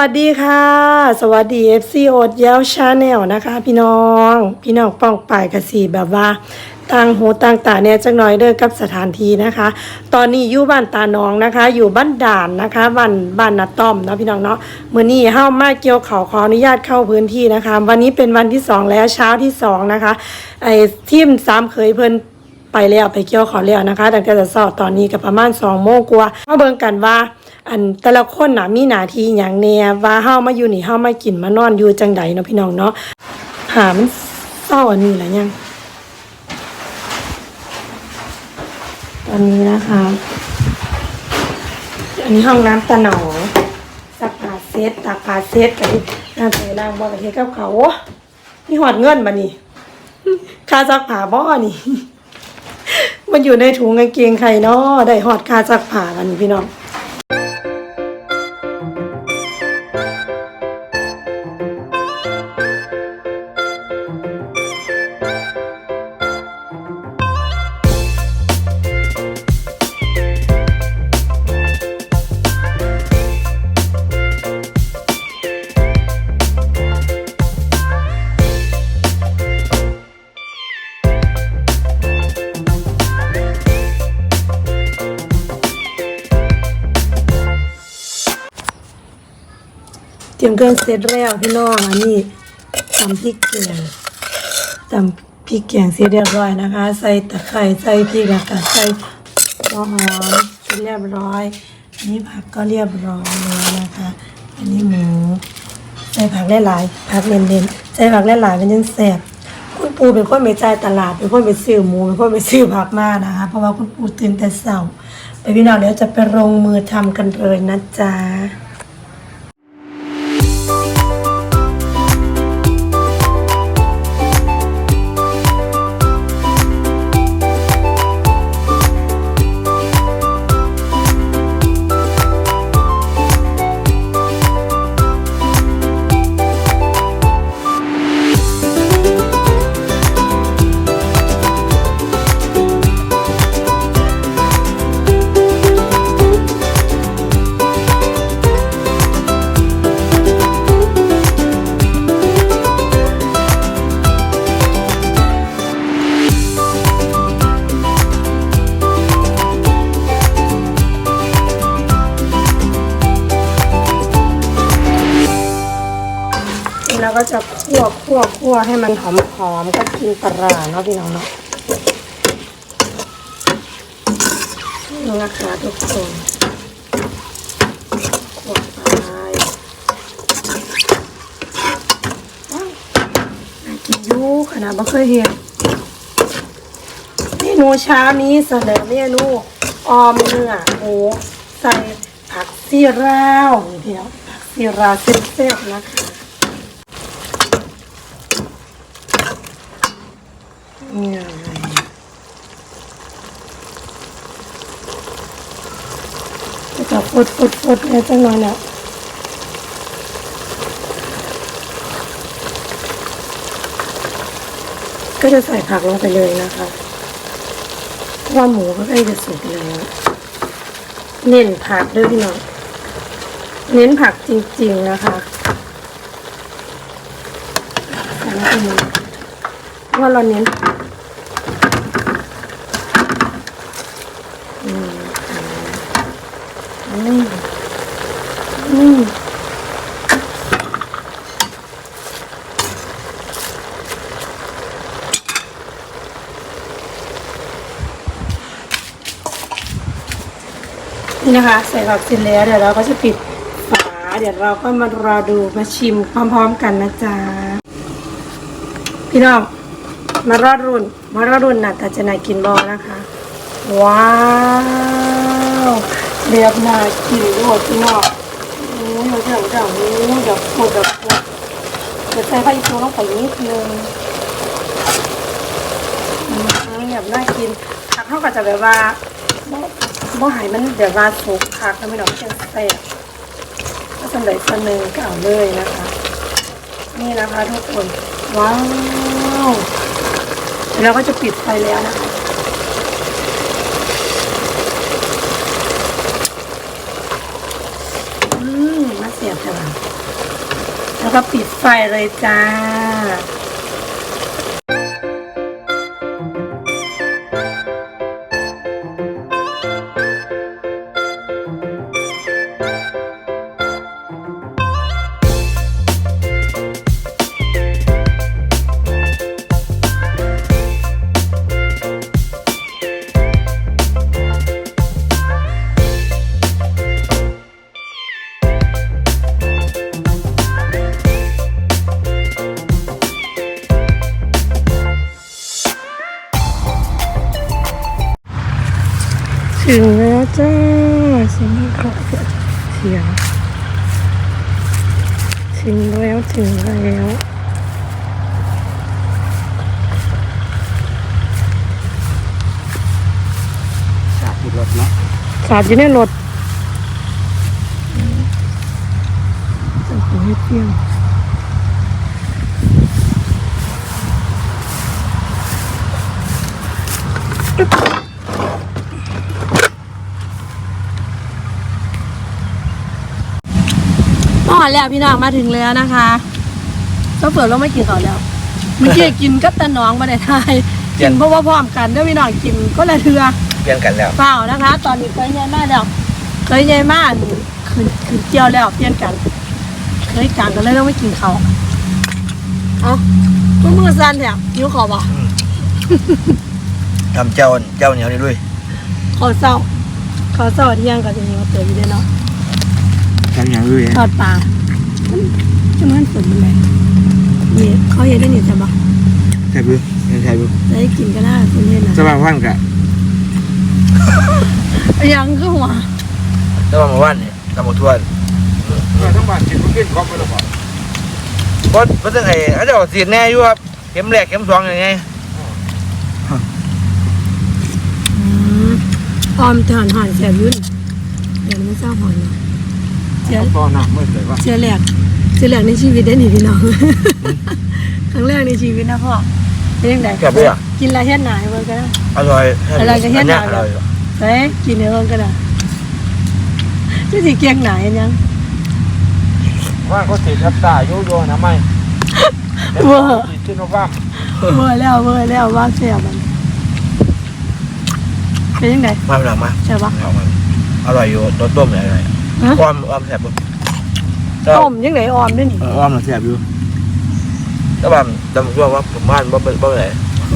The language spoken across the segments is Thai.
วัสดีค่ะ สวัสดี FC โอดเย้าชาแนลนะคะ พี่น้อง พี่น้องป้องป่ายกระสีแบบว่าต่างหูต่างตาเนี่ยจังน้อยเด้อกับสถานที่นะคะ ตอนนี้อยู่บ้านตาน้องนะคะ อยู่บ้านด่านนะคะบ้านบ้านนาต้อมเนาะพี่น้องเนาะมื้อนี้เฮามาเกี่ยวเขาวขออนุญาตเข้าพื้นที่นะคะ วันนี้เป็นวันที่สองแล้วเช้าที่สองนะคะไอ้ทีมสามเคยเพิ่น ไปแล้วไปเกี่ยวขอแล้วนะคะตั้งแต่เช้าตอนนี้ก็ประมาณสองโมงกว่ามาเบิ่งกันว่า อันแต่ละคนนะมีหนาที่หยังแหน่ว่าเฮามาอยู่นี่เฮามากินมานอนอยู่จังใดเนาะพี่น้องเนาะหามันเศร้าอันนี้แหละยังตอนนี้นะคะอันนี้ห้องน้ำตะหนอสักผ้าเซตตากผ้าเซตกันน่าไปนั่งบ่ไปเฮ็ดกับเขาโอ้นี่หอดเงินบัดนี้ค่าซักผ้าบ่นี่ มันอยู่ในถุงกางเกงใครเนาะได้หอดคาซักผ้ากันพี่น้อง เตรียมเครื่องเสร็จแล้วพี่น้องอันนี้ตำพริกแกงตำพริกแกงเสร็จเรียบร้อยนะคะ ใส่ตะไคร้ใส่พริกแล้วก็ใส่หัวหอมเสร็จเรียบร้อยอันนี้ผักก็เรียบร้อยแล้วนะคะ อันนี้หมูใส่ผักหลายๆผักเน้นๆใส่ผักหลายๆมันยังแซ่บคุณปูเป็นคนไปจ่ายตลาดเป็นคนไปซื้อหมูเป็นคนไปซื้อผักมานะคะ เพราะว่าคุณปูตื่นแต่เช้าไปพี่น้องเดี๋ยวจะไปลงมือทำกันเลยนะจ๊ะ ก็จะคั่วคั่วคั่วให้มันหอมหอมๆก็กินปลาเนาะพี่น้องเนาะนี่นะคะทุกคนคั่วไปกินยูขนาดไม่เคยเห็นเมนูเช้านี้เสนอเมนูออมเนื้อหมูใส่ผักซีราวนี่พี่น้องผักซีราวเส้นๆนะคะ เนี่ย ก็จะฟดฟดฟดเนี่ยจังหน่อยเนี่ยก็จะใส่ผักลงไปเลยนะคะเพราะว่าหมูก็ใกล้จะสุกแล้วเน้นผักด้วยพี่น้องเน้นผักจริง ๆนะคะใส่ลงไปเลยเพราะว่าเราเน้น อืมอืมอืม นี่นะคะ ใส่ผักเสร็จแล้วเดี๋ยวเราก็จะปิดฝา เดี๋ยวเราก็มารอดูมาชิมพร้อมๆกันนะจ๊ะพี่น้องมารอดรุ่นมารอดรุ่นนะแต่จะน่ากินบอนะคะ ว้าวเรียบน่ากินด้วยพี่น้องโอ้ยเดี๋ยวเดี๋ยวเดี๋ยเดี๋ยวปวดเดี๋ยวปวดเดี๋ยวใส่ผ้าอีกตัวลงไปนิดนึงอืมแบบน่ากินผักเขาก็จะแบบว่า บ่ใหายมันแบบว่าสุกคักแล้วไม่ดอกเชียงแซ่บก็สำเร็จสนึงก็เอาเลยนะคะ นี่นะคะทุกคน ว้าวแล้วก็จะปิดไฟแล้วนะคะอืมมาเสียบแต่ว่าแล้วก็ปิดไฟเลยจ้า ถึงแล้วจ้าเสียงเคาะเสียงถึงแล้วถึงแล้วสากที่รถเนาะสาดอยู่ในรถ อ๋อแล้วพี่น้องมาถึงแล้วนะคะก็เปิดแล้วไม่กินข้าวแล้วเมื่อกี้กินกับตาน้องมาได้ทายกินเพราะว่าพร้อมกันเด้วยพี่น้องกินก็ละเทือเปลี่ยนกันแล้วเปล่านะคะ ตอนนี้เคยใหญ่มากแล้วเคยใหญ่มากขึ้นขึ้นเกี่ยวแล้วเปลี่ยนกัน เคยกลางกันเลยต้องไม่กินเขาวเอ้าก็มือสั่นเนี่ยยิ้วขอบ่ทำเจ้าเจ้าเหนียวนี่ด้วยขอเศร้าขอเศร้าเที่ยงกับจะมีมาเติมอยู่ด้วยเนาะ เจ้าเหนียวด้วยทอดปลาจะมันฝนมันไหนนี่เขาเห็นได้นี่ใช่ปะใช่ปุ๊ใช่ปุ๊จะได้กินก็ได้คุณเห็นนะสบายวันกะยังคือหัวสบายมาวันเนี่ยตำบลทวนทั้งบ้านกินมันกินครบไปแล้วบ่บดบดตั้งไงอาจจะออกสีแน่อยู่ครับ เข็มแรกเข็มสองยังไงอืมออมถอนหอนแสบยุ่นเดี๋ยวไม่เศร้าหอนเนาะเสียตอนหนักไม่เคยว่าเชื่อแรกเชื่อแรกในชีวิตได้หนิพี่น้อง ครั้งแรกในชีวิตนะพ่อเป็นยังไงแซ่บเลยอะกินอะไรเฮ็ดหนาเบิ่งก็ได้อร่อยอะไรกันแค่ไหนอร่อยเฮ้ยกินเนื้อเบิ่งก็ได้ที่สิเกียงไหนยังว่าก็ติดทับตาโยโย่นะไม่เวอร์ติดชิโนวามเวอร์แล้วเวอร์แล้วว่าเสียมันเป็นยังไงมาหลังมาใช่ปะเอามาอร่อยอยู่ตัวต้มเนี่ยอร่อยฮะ อ้อมอ้อมแซ่บปุ๊ต้มยังไงออมด้วยนี่อ้อมแซ่บอยู่แต่ว่าตำรวจว่าผมบ้านบ่บ่บ่ไหน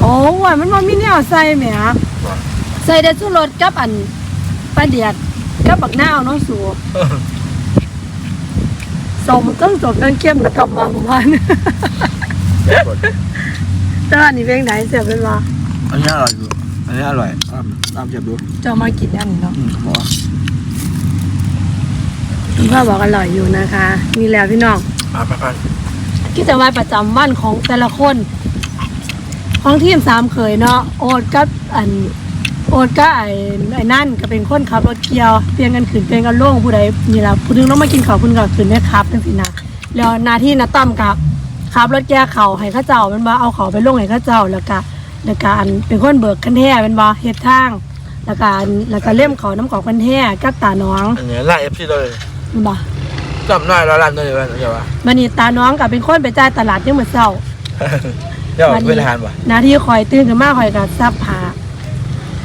โอ้ยมันมันมีแนวใส่แหมใส่ได้สุรสกับอันปลาเดียดกับบักนาวเนาะสูสมต้องสมต้องเข้มกับมาหมู่บ้านแต่ว่าอันนี่เป็นไหนเสียเป็นว่าอันนี้อร่อยอยู่อันนี้อร่อยอ้อมอ้อมแซ่บอยู่จะเอามากินอันนี้เนาะอืมหมอ คุณพ่อบอกอร่อยอยู่นะคะนี่แหล้วพี่น้องมาไปกันกิจวัตรประจำวันของแต่ละคน ของทีมสามเคยเนาะโอ๊ตกับอันโอ๊ตก็ไอ้ไอ้นั่นก็เป็นคนขับรถเกียวเปลี่ยนกันขึ้นเปลี่ยนกันลงผู้ใดนี่ล่ะผู้หนึงต้องมากินข้าวผู้หนึงก็ขึ้นได้ครับจังซี่นะแล้วหน้าที่นะตั้มกับขับรถแก้เขาให้เข้าเจ้ามันว่าเอาเขาไปลงให้เข้าเจ้าแล้วก็แล้วก็อันเป็นคนเบิกคันแท้เป็นบ่เฮ็ดทางแล้วก็อันแล้วก็เล่มเขาน้ำของคันแท้กับตาน้อง อันนี้ร้านเอฟซีเลยแม่น บ่จำได้แล้วร้านตัวนี้ว่าเดี๋ยวว่าบัดนี้ตาน้องก็เป็นคนไปจ่ายตลาดยังมื้อเช้าเดี๋ยวเป็นอาหารป่ะหน้าที่คอยตื่นขึ้นมาคอยกับซักผ้า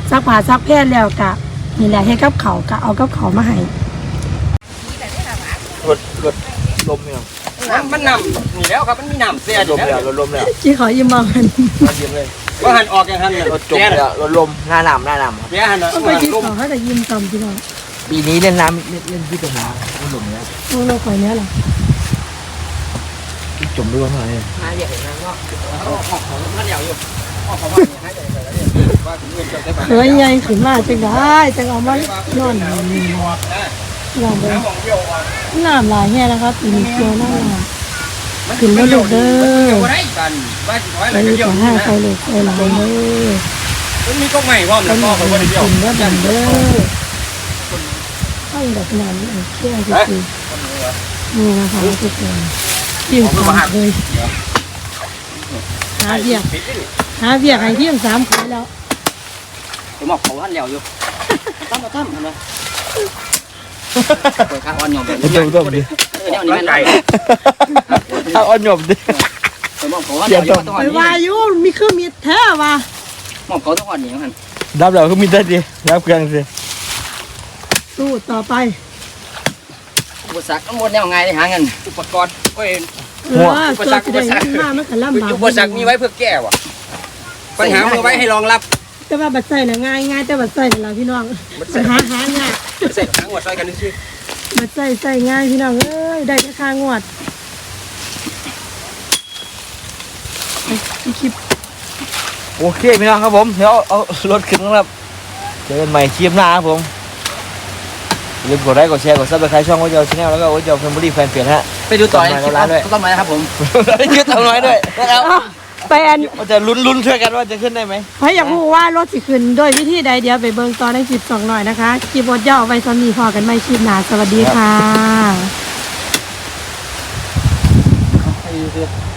ซักผ้าซักแพร่แล้วกะนี่แหละให้กับเขาวกะเอากับเขาวมาให้รถรถลมเนี่ยน้ำมันนำนี่แล้วครับมันมีน้ำเสียอลยู่มแล้แล้ววรถลมแล้วที่ขอยิ้มมองกันมาเยี่ยมเลยว่าหันออกอย่างหันน่ะรถจมแย่แล้วรถลมหน้าหนามหน้าหนามครับแย่หันน่ะต้องไปกินเขาวเขาจะยิ้มตำพี่น้อง ปีนี้เล่นน้ำเล่นเล่นที่ตรงน้ำรถลมแล้วพวกเราคอยเนี้ยเหรอจมด้วยว่าไงมาเดี๋ยวนะว่าออกของมาเดี๋ยวอยู่ออกของว่าให้เดี๋ยวว่าถึงเงินจะได้ไปเคยใหญ่ขึ้นมาจังได้จังเอามานอนนี่ลองไปน้ำมองเบี้ยวอะน้ำลายแห้นะคะปีนี้เกี่ยวน้ำลายขึ้นแล้วลูกเด้เกี่ยวออะไรกันว่าสิถอยไปอะไรนี่เกี่ยต่วอห้าใส่ลูกใส่หลายเด้อมันมีก็ใหม่ว่ามันเป็นก็หเขานึ่งไม่ได้เกี่ยวขึ้นแล้วดั นเด้อให้แบบนั้นเชี่ยจริงๆนี่นะคะทุกคนยิ่งสามเลยหาเบียกหาเบียกให้เที่ยงสามคนแล้วผมบอกเขาหันเดียวอยู่ตั้มตั้มทำไมเปิดข้างอ่อนหย่อมเลยเดี๋ยวต้องดิเออเนี่ยนี่มันไก่เอาอ่อนหยบดิเออมองเขาว่าเดี๋ยวอยู่ต้องอ่อนไปนี่ว่าอยู่มีเครื่องมีดแท้ว่ะมองเขาต้องอ่อนนี่มันดับแล้วก็มีแต่ดิดับเครื่องสิ สู้ต่อไปอุปสรรคทั้งหมดแนวไงได้หาเงินอุปกรณ์ก็เองเออตัวสิได้เงินมามันก็ลำบากอุปสรรคมีไว้เพื่อแก้ว่ะปัญหามีไว้ให้รองรับแต่ว่าบัดใส่น่ะง่ายง่ายแต่บัดใส่น่ะล่ะพี่น้องปัญหาหาง่ายใส่ทั้งหมดซอยกันนี่สิบัดใส่ใส่ง่ายพี่น้องเอ้ยได้แค่ค่างวดไปคลิปโอเคพี่น้องครับผมเดี๋ยวเอารถขึ้นครับเจอกันใหม่คลิปหน้าครับผม อย่าลืมกดไลค์กดแชร์กดซับสไครต์ช่องโอเจลชาแนลแล้วก็โอเจลแฟมิลี่แฟนเพจฮะ ไปดูต่อต้นไม้นะครับผมยืดเอาน้อยด้วยนะครับอ้าวไปอันว่าจะลุ้นลุ้นๆช่วยกันว่าจะขึ้นได้ไหมใครอยากรู้ว่ารถสิขึ้นโดยวิธีใดเดี๋ยวไปเบิ่งตอนในคลิปสองหน่อยนะคะคลิปบดย่อไว้ตอนนี้พอกันไม่คลิปหนาสวัสดีค่ะ ไปดูสิ